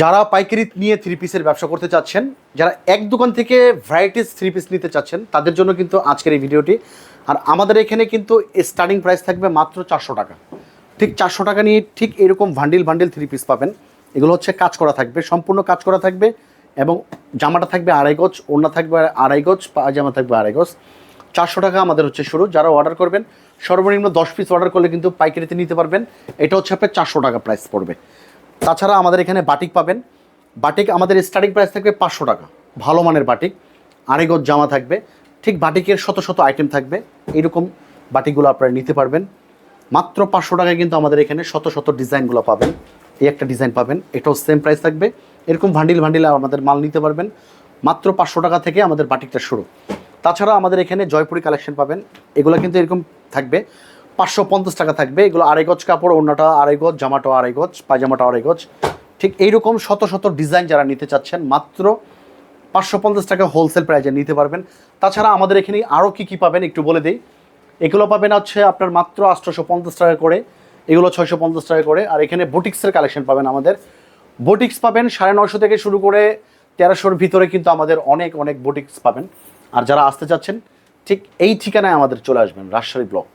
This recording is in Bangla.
যারা পাইকারি নিয়ে থ্রি পিসের ব্যবসা করতে চাচ্ছেন, যারা এক দোকান থেকে ভ্যারাইটিস থ্রি পিস নিতে চাচ্ছেন, তাদের জন্য কিন্তু আজকের এই ভিডিওটি। আর আমাদের এখানে কিন্তু স্টার্টিং প্রাইস থাকবে মাত্র চারশো টাকা। ঠিক চারশো টাকা নিয়ে ঠিক এরকম ভান্ডিল ভান্ডিল থ্রি পিস পাবেন। এগুলো হচ্ছে কাজ করা থাকবে, সম্পূর্ণ কাজ করা থাকবে এবং জামাটা থাকবে আড়াই গজ, ওড়না থাকবে আড়াই গজ পাজামা থাকবে আড়াই গজ। চারশো টাকা আমাদের হচ্ছে শুরু। যারা অর্ডার করবেন, সর্বনিম্ন দশ পিস অর্ডার করলে কিন্তু পাইকারিতে নিতে পারবেন। এটা হচ্ছে আপনার চারশো টাকা প্রাইস পড়বে। তাছাড়া আমাদের এখানে বাটিক পাবেন। বাটিক আমাদের স্টার্টিং প্রাইস থাকবে পাঁচশো টাকা। ভালো মানের বাটিক, আড়াই গজ জামা থাকবে। ঠিক বাটিকের শত শত আইটেম থাকবে। এরকম বাটিকগুলো আপনারা নিতে পারবেন। মাত্র পাঁচশো টাকায় কিন্তু আমাদের এখানে শত শত ডিজাইনগুলো পাবেন। এই একটা ডিজাইন পাবেন, এটাও সেম প্রাইস থাকবে। এরকম ভান্ডিল ভান্ডিল আমাদের মাল নিতে পারবেন। মাত্র পাঁচশো টাকা থেকে আমাদের বাটিকটা শুরু। তাছাড়া আমাদের এখানে জয়পুরি কালেকশন পাবেন। এগুলো কিন্তু এরকম থাকবে। পাঁচশো পঞ্চাশ টাকা থাকবে। এগুলো আড়াই গজ কাপড় অন্যটা আড়াই গজ জামাটাও আড়াই গজ, পায়জামাটা আড়াই গজ। ঠিক এইরকম শত শত ডিজাইন যারা নিতে চাচ্ছেন, মাত্র পাঁচশো পঞ্চাশ টাকা হোলসেল প্রাইজে নিতে পারবেন। তাছাড়া আমাদের এখানে আরও কী কী পাবেন একটু বলে দিই। এগুলো পাবেন হচ্ছে আপনার মাত্র আটশোশো পঞ্চাশ টাকা করে। এগুলো ছয়শো পঞ্চাশ টাকা করে। আর এখানে বুটিক্সের কালেকশন পাবেন আমাদের। বুটিক্স পাবেন সাড়ে নশো থেকে শুরু করে তেরোশোর ভিতরে কিন্তু আমাদের অনেক অনেক বুটিক্স পাবেন। আর যারা আসতে চাচ্ছেন, ঠিক এই ঠিকানায় আমাদের চলে আসবেন, রাজশাহী ব্লক।